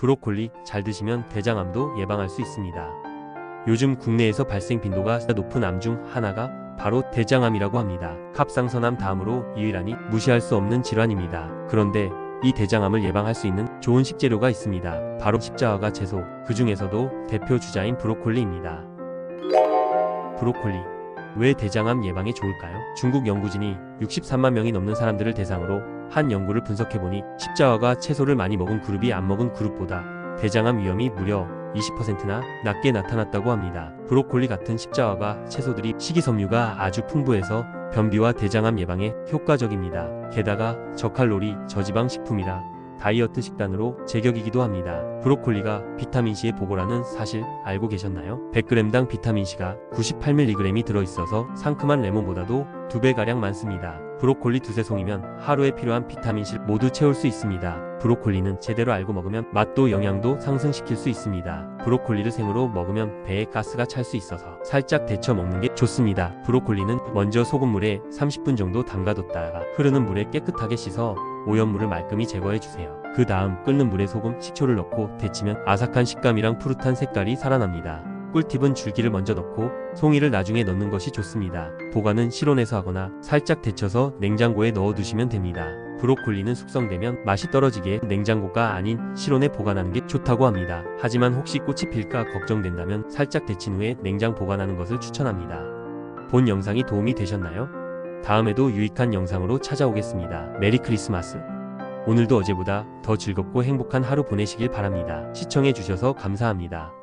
브로콜리 잘 드시면 대장암도 예방할 수 있습니다. 요즘 국내에서 발생 빈도가 높은 암 중 하나가 바로 대장암이라고 합니다. 갑상선암 다음으로 유일하니 무시할 수 없는 질환입니다. 그런데 이 대장암을 예방할 수 있는 좋은 식재료가 있습니다. 바로 십자화가 채소, 그 중에서도 대표 주자인 브로콜리입니다. 브로콜리. 왜 대장암 예방에 좋을까요? 중국 연구진이 63만 명이 넘는 사람들을 대상으로 한 연구를 분석해보니 십자화가 채소를 많이 먹은 그룹이 안 먹은 그룹보다 대장암 위험이 무려 20%나 낮게 나타났다고 합니다. 브로콜리 같은 십자화가 채소들이 식이섬유가 아주 풍부해서 변비와 대장암 예방에 효과적입니다. 게다가 저칼로리, 저지방 식품이라 다이어트 식단으로 제격이기도 합니다. 브로콜리가 비타민C의 보고라는 사실 알고 계셨나요? 100g당 비타민C가 98mg이 들어있어서 상큼한 레몬보다도 2배가량 많습니다. 브로콜리 두세 송이면 하루에 필요한 비타민C를 모두 채울 수 있습니다. 브로콜리는 제대로 알고 먹으면 맛도 영양도 상승시킬 수 있습니다. 브로콜리를 생으로 먹으면 배에 가스가 찰 수 있어서 살짝 데쳐 먹는 게 좋습니다. 브로콜리는 먼저 소금물에 30분 정도 담가뒀다가 흐르는 물에 깨끗하게 씻어 오염물을 말끔히 제거해 주세요. 그 다음 끓는 물에 소금, 식초를 넣고 데치면 아삭한 식감이랑 푸릇한 색깔이 살아납니다. 꿀팁은 줄기를 먼저 넣고 송이를 나중에 넣는 것이 좋습니다. 보관은 실온에서 하거나 살짝 데쳐서 냉장고에 넣어두시면 됩니다. 브로콜리는 숙성되면 맛이 떨어지기에 냉장고가 아닌 실온에 보관하는 게 좋다고 합니다. 하지만 혹시 꽃이 필까 걱정된다면 살짝 데친 후에 냉장 보관하는 것을 추천합니다. 본 영상이 도움이 되셨나요? 다음에도 유익한 영상으로 찾아오겠습니다. 메리 크리스마스! 오늘도 어제보다 더 즐겁고 행복한 하루 보내시길 바랍니다. 시청해주셔서 감사합니다.